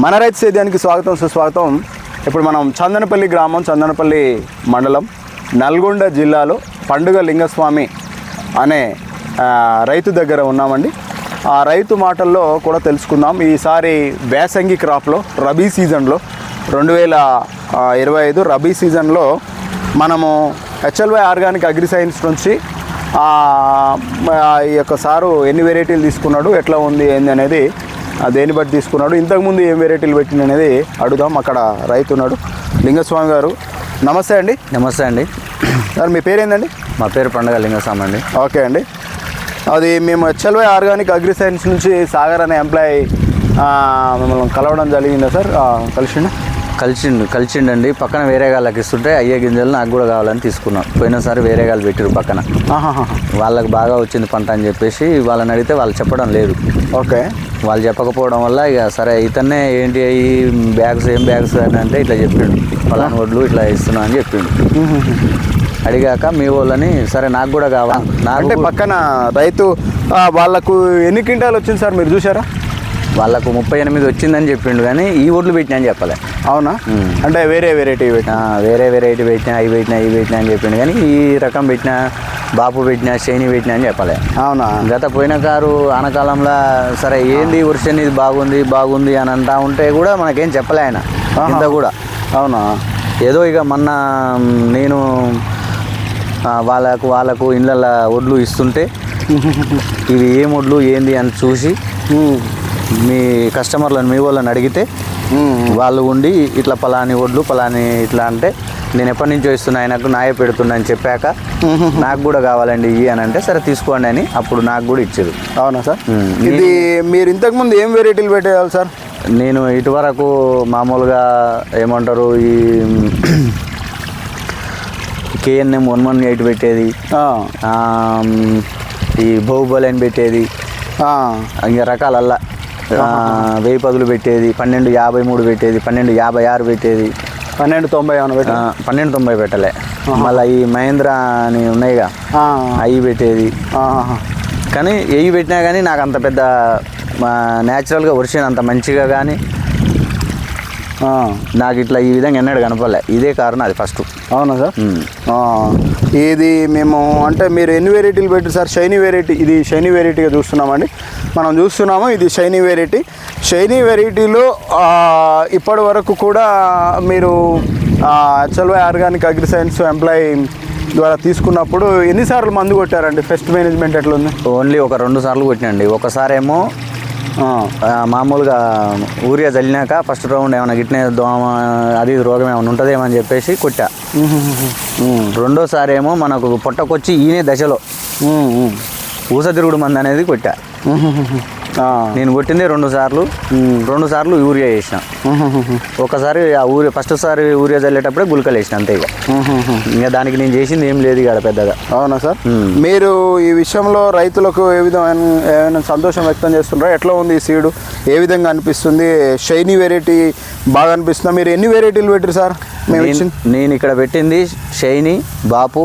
మన రైతు సేద్యానికి స్వాగతం సుస్వాగతం. ఇప్పుడు మనం చందనపల్లి గ్రామం చందనపల్లి మండలం నల్గొండ జిల్లాలో పండుగ లింగస్వామి అనే రైతు దగ్గర ఉన్నామండి. ఆ రైతు మాటల్లో కూడా తెలుసుకుందాం. ఈసారి వేసంగి క్రాప్లో రబీ సీజన్లో రెండు వేల ఇరవై ఐదు రబీ సీజన్లో మనము హెచ్ఎల్వై ఆర్గానిక్ అగ్రి సైన్స్ నుంచి ఈ యొక్క సారు ఎన్ని వెరైటీలు తీసుకున్నాడు ఎట్లా ఉంది ఏంది అనేది ఆ, దేన్ని బట్టి తీసుకున్నాడు? ఇంతకుముందు ఏం వెరైటీలు పెట్టింది అనేది అడుగుదాం. అక్కడ రైతు ఉన్నాడు లింగస్వామి గారు. నమస్తే అండి. నమస్తే అండి. సార్ మీ పేరేందండి? మా పేరు పండగ లింగస్వామి అండి. ఓకే అండి. అది మేము హెచ్ఎల్వై ఆర్గానిక్ అగ్రి సైన్స్ నుంచి సాగర్ అనే ఎంప్లాయ్ మిమ్మల్ని కలవడం జరిగిందా సార్? కలిసిండా? కలిసిండు కలిసిండండి. పక్కన వేరే గాళ్ళకి ఇస్తుంటే అయ్యే గింజలు నాకు కూడా కావాలని తీసుకున్నాం. పోయినసారి వేరే గాళ్ళు పెట్టారు పక్కన. వాళ్ళకి బాగా వచ్చింది పంట అని చెప్పేసి వాళ్ళని అడిగితే వాళ్ళు చెప్పడం లేదు. ఓకే. వాళ్ళు చెప్పకపోవడం వల్ల ఇక సరే ఇతన్నే ఏంటి ఈ బ్యాగ్స్ ఏం బ్యాగ్స్ అని అంటే ఇట్లా చెప్పిండు. పలానా వడ్లు ఇట్లా ఇస్తున్నా అని చెప్పిండు. అడిగాక మీ వాళ్ళని సరే నాకు కూడా కావాలి నాకు అంటే పక్కన రైతు ఆ, వాళ్ళకు ఎన్ని క్వింటాలు వచ్చింది సార్ మీరు చూసారా వాళ్ళకు ముప్పై ఎనిమిది వచ్చిందని చెప్పిండు కానీ ఈ వడ్లు పెట్టినా అని చెప్పలే. అవునా? మ్మ్. అంటే వేరే వెరైటీ పెట్టిన. ఆ, వేరే వెరైటీ పెట్టినా అవి పెట్టినా ఇవి పెట్టినా అని చెప్పిండు కానీ ఈ రకం పెట్టినా బాపు పెట్టినా శని పెట్టినా అని చెప్పలే అవునా గత పోయిన కారు ఆనకాలంలో సరే ఏంది వర్షన్ ఇది బాగుంది బాగుంది అని అంటా ఉంటే కూడా మనకేం చెప్పలే ఆయన. ఇంత కూడా అవునా ఏదో ఇక మొన్న నేను వాళ్ళకు వాళ్ళకు ఇళ్ళ వడ్లు ఇస్తుంటే ఇవి ఏం వడ్లు ఏంది అని చూసి. మీ కస్టమర్లను మీ వాళ్ళని అడిగితే. వాళ్ళు ఉండి ఇట్లా పలాని వడ్లు పలాని ఇట్లా అంటే నేను ఎప్పటి నుంచో ఇస్తున్నా ఆయనకు నాయ పెడుతున్నా అని చెప్పాక నాకు కూడా కావాలండి ఇవి అని అంటే సరే తీసుకోండి అని అప్పుడు నాకు కూడా ఇచ్చారు. అవునా సార్. ఇది మీరు ఇంతకుముందు ఏం వెరైటీలు పెట్టేయాలి సార్? నేను ఇటువరకు మామూలుగా ఏమంటారు ఈ కేఎన్ఎం వన్ వన్ ఎయిట్ పెట్టేది. ఈ బాహుబలి అని పెట్టేది. ఇంకా రకాలల్లా. వెయ్యి పదులు పెట్టేది. పన్నెండు యాభై మూడు పెట్టేది. పన్నెండు యాభై ఆరు పెట్టేది. పన్నెండు తొంభై పెట్టా పన్నెండు తొంభై పెట్టలే. మళ్ళీ ఈ మహేంద్ర అని ఉన్నాయిగా. అవి పెట్టేది. కానీ ఎవి పెట్టినా కానీ నాకు అంత పెద్ద న్యాచురల్గా వర్షన్ అంత మంచిగా కానీ నాకు ఇట్లా ఈ విధంగా ఎన్నడూ కనపడలే. ఇదే కారణం అది ఫస్ట్ అవునా సార్? ఇది మేము అంటే మీరు ఎన్ని వెరైటీలు పెట్టారు సార్? షైనీ వెరైటీ ఇది షైనీ వెరైటీగా చూస్తున్నామండి. మనం చూస్తున్నాము ఇది షైనీ వెరైటీ షైనీ వెరైటీలో ఇప్పటి వరకు కూడా మీరు HLY organic agri science employee ద్వారా తీసుకున్నప్పుడు ఎన్నిసార్లు మందు కొట్టారండి? ఫెస్ట్ మేనేజ్మెంట్ ఎట్లుంది? ఓన్లీ ఒక రెండు సార్లు కొట్టినండి. ఒకసారేమో మామూలుగా ఊరియా చల్లినాక ఫస్ట్ రౌండ్ ఏమైనా గిట్నే దోమ అది రోగం ఏమైనా ఉంటుందేమో అని చెప్పేసి కొట్టా. రెండోసారి ఏమో మనకు పొట్టకొచ్చి ఈనే దశలో ఊస తిరుగుడు మంది అనేది కొట్టా. నేను కొట్టింది రెండు సార్లు. రెండు సార్లు యూరియా వేసిన. ఒకసారి ఆ ఊరియా ఫస్ట్ సారి ఊరియా చల్లేటప్పుడే గుళికలు వేసిన అంతే ఇక. ఇంకా దానికి నేను చేసింది ఏం లేదు ఇక్కడ పెద్దగా. అవునా సార్. మీరు ఈ విషయంలో రైతులకు ఏ విధమైన ఏమైనా సంతోషం వ్యక్తం చేస్తున్నారా ఎట్లా ఉంది ఈ సీడు? ఏ విధంగా అనిపిస్తుంది? షైనీ వెరైటీ బాగా అనిపిస్తుందా? మీరు ఎన్ని వెరైటీలు పెట్టారు సార్? నేను ఇక్కడ పెట్టింది షైని బాపు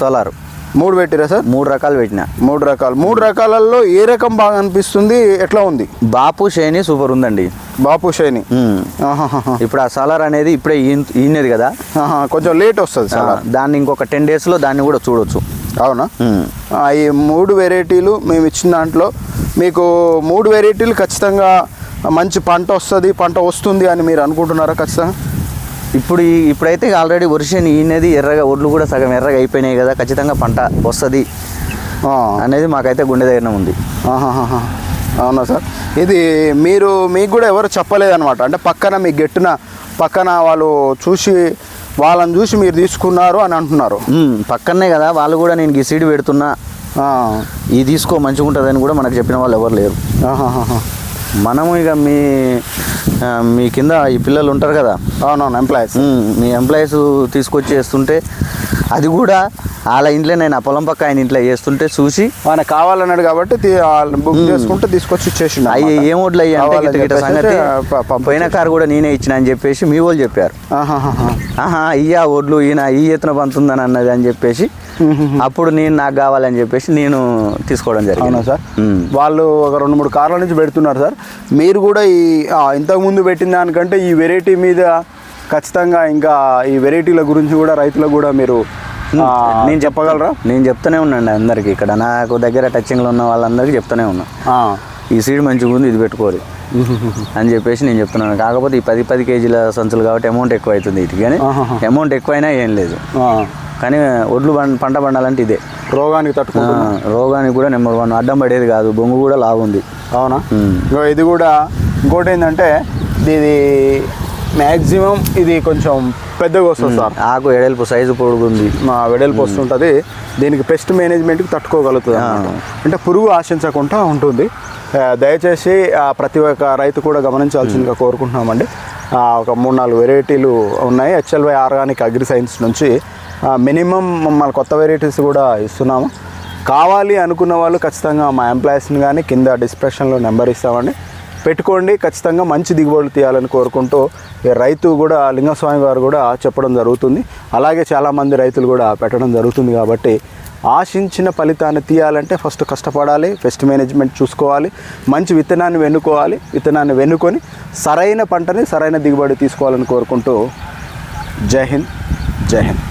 సోలార్. మూడు పెట్టిరా సార్? మూడు రకాలు పెట్టిన. మూడు రకాలు. మూడు రకాలలో ఏ రకం బాగా అనిపిస్తుంది? ఎట్లా ఉంది? బాపు షైని సూపర్ ఉందండి. బాపు షైనీ. ఇప్పుడు ఆ సోలార్ అనేది ఇప్పుడే ఈన్- ఈనేది కదా? కొంచెం లేట్ వస్తుంది సార్ దాన్ని ఇంకొక టెన్ డేస్లో దాన్ని కూడా చూడొచ్చు. అవునా? ఈ మూడు వెరైటీలు మేము ఇచ్చిన దాంట్లో మీకు మూడు వెరైటీలు ఖచ్చితంగా మంచి పంట వస్తుంది పంట వస్తుంది అని మీరు అనుకుంటున్నారా ఖచ్చితంగా? ఇప్పుడు ఈ- ఇప్పుడైతే ఆల్రెడీ వర్షం ఈనేది ఎర్రగా ఒడ్లు కూడా సగం ఎర్రగా అయిపోయినాయి కదా ఖచ్చితంగా పంట వస్తుంది. అనేది మాకైతే గుండె దగ్గర ఉంది. అవునా సార్ ఇది మీరు మీకు కూడా ఎవరు చెప్పలేదన్నమాట అంటే పక్కన మీకు గెట్టున పక్కన వాళ్ళు చూసి వాళ్ళని చూసి మీరు తీసుకున్నారు అని అంటున్నారు పక్కనే కదా వాళ్ళు కూడా నేను ఈ సీడ్ పెడుతున్నా. ఇది తీసుకో మంచిగా ఉంటుందని కూడా మనకు చెప్పిన వాళ్ళు ఎవరు లేరు. మనము ఇక మీ మీ కింద ఈ పిల్లలు ఉంటారు కదా అవునవును ఎంప్లాయీస్ మీ ఎంప్లాయీస్ తీసుకొచ్చి చేస్తుంటే అది కూడా వాళ్ళ ఇంట్లో నేను ఆ పొలం పక్క ఆయన ఇంట్లో చేస్తుంటే చూసి ఆయన కావాలన్నాడు కాబట్టి బుక్ చేసుకుంటే తీసుకొచ్చి ఇచ్చేసిండు అయ్యి అన్నమాట. ఏం వడ్లు అయ్యి సంగతి. పోయిన కారు కూడా నేనే ఇచ్చిన అని చెప్పేసి మీ వాళ్ళు చెప్పారు. ఆహా ఇయ్యా ఒడ్లు ఈయన ఈ ఎత్తున పంతుందని అన్నది అని చెప్పేసి అప్పుడు నేను నాకు కావాలని చెప్పేసి నేను తీసుకోవడం జరిగింది. సార్. వాళ్ళు ఒక రెండు మూడు కార్ల నుంచి పెడుతున్నారు సార్. మీరు కూడా ఈ ఇంతకుముందు పెట్టిన దానికంటే ఈ వెరైటీ మీద ఖచ్చితంగా ఇంకా ఈ వెరైటీల గురించి కూడా రైతులకు కూడా మీరు నేను చెప్పగలరా? నేను చెప్తూనే ఉన్నాండి అందరికి. ఇక్కడ నాకు దగ్గర టచింగ్లో ఉన్న వాళ్ళందరికీ చెప్తూనే ఉన్నా. ఈ సీడ్ మంచిగా ఉంది ఇది పెట్టుకోరు. అని చెప్పేసి నేను చెప్తున్నాను. కాకపోతే ఈ పది పది కేజీల సంచులు కాబట్టి అమౌంట్ ఎక్కువ అవుతుంది వీటికి కానీ. అమౌంట్ ఎక్కువైనా ఏం లేదు. కానీ ఒడ్లు పంట పండాలంటే ఇదే. రోగానికి ఆ, తట్టుకుంటున్నా రోగానికి కూడా నెంబర్ వన్. అడ్డం పడేది కాదు. బొంగు కూడా లాగుంది. అవునా? ఇది కూడా ఇంకోటి ఏంటంటే ఇది మ్యాక్సిమం ఇది కొంచెం పెద్దగా వస్తుంది సార్. ఆకు ఎడల్పు సైజు పొడుగుంది. మా వెడల్పు వస్తుంటుంది. దీనికి పెస్ట్ మేనేజ్మెంట్కి తట్టుకోగలుగుతుంది. అంటే పురుగు ఆశించకుండా ఉంటుంది. దయచేసి ప్రతి ఒక్క రైతు కూడా గమనించాల్సిందిగా కోరుకుంటున్నామండి. ఒక మూడు నాలుగు వెరైటీలు ఉన్నాయి. హెచ్ఎల్వై ఆర్గానిక్ అగ్రి సైన్స్ నుంచి మినిమం మన కొత్త వెరైటీస్ కూడా ఇస్తున్నాము. కావాలి అనుకున్న వాళ్ళు ఖచ్చితంగా మా ఎంప్లాయీస్ని కానీ కింద డిస్క్రిప్షన్లో నెంబర్ ఇస్తామండి. పెట్టుకోండి ఖచ్చితంగా మంచి దిగుబడులు తీయాలని కోరుకుంటూ రైతు కూడా లింగస్వామి గారు కూడా చెప్పడం జరుగుతుంది. అలాగే చాలామంది రైతులు కూడా పెట్టడం జరుగుతుంది కాబట్టి ఆశించిన ఫలితాన్ని తీయాలంటే ఫస్ట్ కష్టపడాలి పెస్ట్ మేనేజ్మెంట్ చూసుకోవాలి మంచి విత్తనాన్ని వెన్నుకోవాలి విత్తనాన్ని వెన్నుకొని సరైన పంటని సరైన దిగుబడి తీసుకోవాలని కోరుకుంటూ జై హింద్ జై హింద్.